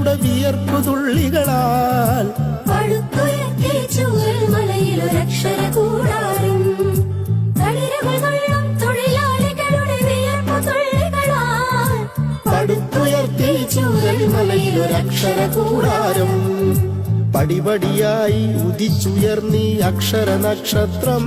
തൊഴിലാളികളുടെ വിയർപ്പു തുള്ളികളാൽ പടുത്തുയർത്തി വിയർപ്പു തുള്ളികളാൽ ചൂരൽ മലയിലൊരക്ഷര കൂടാരം പടിപടിയായി ഉദിച്ചുയർന്നീ അക്ഷര നക്ഷത്രം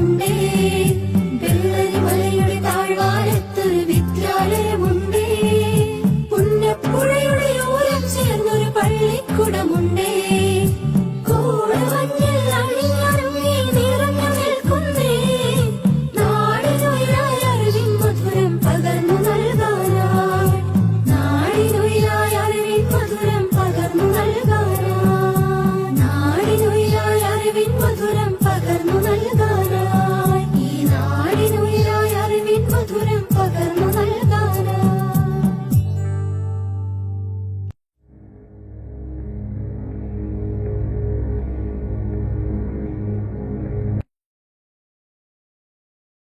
വിദ്യാലയമുണ്ടേ വെള്ളരി മലയുടെ താഴ്വാരത്തൊരു വിദ്യാലയമുണ്ടേ. പുന്നപ്പുഴയുടെ ഓരം ചേർന്നൊരു പള്ളിക്കുടമുണ്ടേ കോടമഞ്ഞ